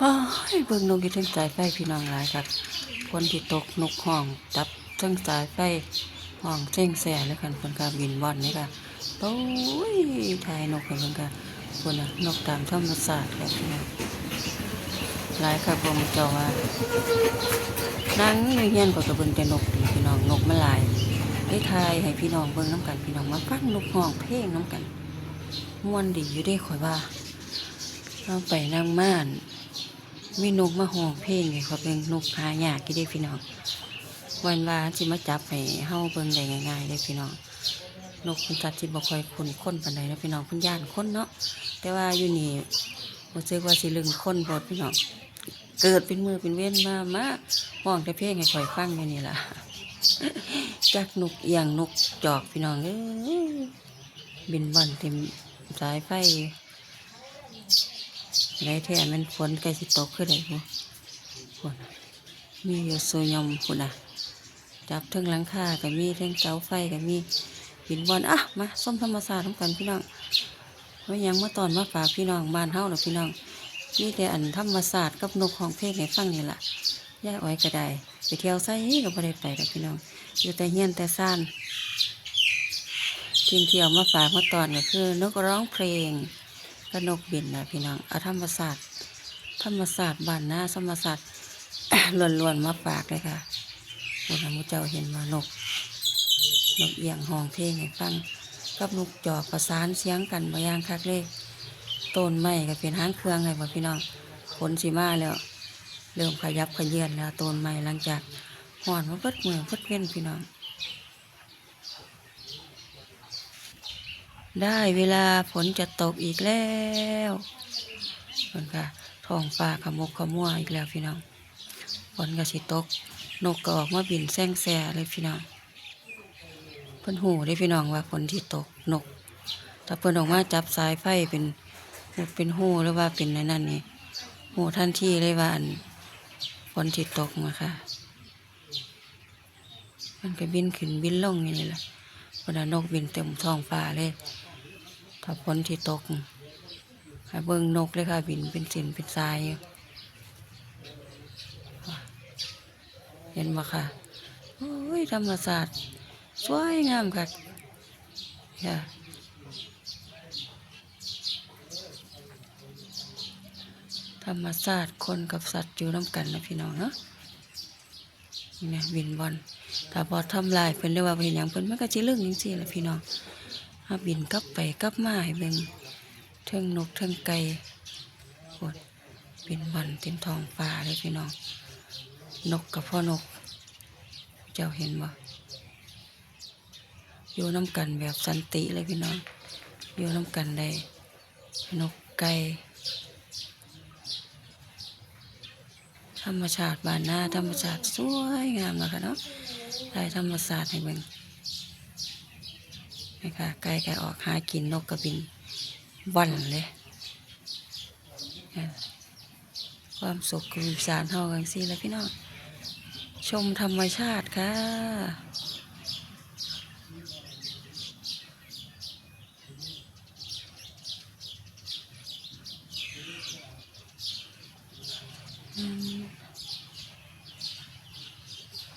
ป้ายเบิ่งนกอยู่ทั้งสายไฟพี่น้องหลายครับ คนที่ตกนกห้องจับทั้งสายไฟห้องเจ้งแสแล้วกันคนกาบินว่อนนี่ค่ะโอ้ยถ่ายนกกันเพิ่นค่ะคนน่ะนกตามธรรมศาสตร์ครับพี่น้องหลายครับผมเจ้าว่านั่งเฮียนก็กระเบิ่งแต่นกพี่น้องนกมันหลายได้ทายให้พี่น้องเบิ่งน้ำกันพี่น้องมาฟังนกห้องเพลงน้ำกันม่วนดีอยู่เด้ข่อยว่าเราไปนั่งม่าน มีนกมาห้องเพลงไงเขาเป็นนกหายากกี่ได้พี่น้องวันวาสิมาจับให้เฮาเบิ่งได้ง่ายๆได้พี่น้องนกคุณสัตว์ที่บ่ค่อยคุ้นคนปานใดนะพี่น้องเพิ่นย่านคนเนาะแต่ว่าอยู่นี่รู้สึกว่าสิลึงคนบดพี่น้องเกิดเป็นมือเป็นเว้นมามาห้องแต่เพลงให้ข่อยฟังอยู่นี่ล่ะจักนกเอียงนกจอกพี่น้องเอ้ยบินบ่นเต็มสายไฟ ไรแท้มันฝนใกล้สิตกขึ้นเลยพุ่นพุ่นมีอยู่โซยมพุ่นอะ จับทั้งหลังคากับมีทั้งเสาไฟกับมีบินบอลอะมาส้มธรรมศาสตร์ทั้งกันพี่น้องว่ายังมาตอนมาฝากพี่น้องบ้านเฮาหรอพี่น้องมีแต่อันธรรมศาสตร์กับนกของเพลงให้ฟังนี่แหละย่าอ้อยก็ได้ไปเที่ยวไสก็บ่ได้ไปดอกพี่น้องอยู่แต่เฮียนแต่ซ่านทิ้งเที่ยวมาฝากมาตอนก็คือนกร้องเพลง ก็นกบินนะพี่น้องเอาธรรมศาสตร์ธรรมศาสตร์บ้านหน้าธรรมศาสตร์ล้วนๆมาฝากเลยค่ะพวกเราเจ้าเห็นว่านก นกเอียงห้องเพลงให้ฟังกับนกจอกประสานเสียงกันมาย่างคักเลยต้นไม้ก็เป็นห้างเครื่องให้บ่พี่น้องฝนสีมาแล้ว เริ่มขยับขยื่นแล้วต้นไม้หลังจากห่อนมาเพิดเมืองเพิดเว้นพี่น้อง ได้เวลาฝนจะตกอีกแล้วฝนค่ะท้องฟ้าขมุกขมัวอีกแล้วพี่น้องฝนก็สิตก นกก็ออกมาบินแซงแซ่เลยพี่น้องเพิ่นหูได้พี่น้องว่าฝนที่ตกนกถ้าเพิ่นออกมาจับสายไฟเป็นเป็นหูหรือว่าเป็นในนั่นนี่หูทันที่เลยว่านฝนที่ตกมาค่ะมันก็บินขึ้นบินลงอย่างนี้แหละเวลานกบินเต็มท้องฟ้าเลย ถ้าฝนที่ตกให้เบิ่งนกเลยค่ะ บินเป็นสินเป็นทรายเห็นไหมค่ะโอ้ยธรรมศาสตร์สวยงามค่ะค่ะธรรมศาสตร์คนกับสัตว์อยู่น้ำกันนะพี่น้องเนาะนี่นะบินบอลถ้าพอทำลายเพิ่นเรียกว่าเป็นอย่างเพิ่นมันก็จะเรื่องจริงๆแหละพี่น้อง ถ้าบินกลับไปกลับมาให้เบิ่งเทิงนกเทิงไก่โคตรบินวันเต็มท้องฟ้าเลยพี่น้อง นกกับพ่อนก เจ้าเห็นบ่อยู่น้ำกันแบบสันติเลยพี่น้องอยู่น้ำกันได้นกไก่ธรรมชาติบ้านหน้าธรรมชาติสวยงามนะคะเนาะได้ธรรมศาตร์ให้เบิ่ง นะคะไก่ก็ออกหากินนกกระบินวันเลยความสุขคือสารเท่ากันสิแล้วพี่น้องชมธรรมชาติค่ะอืม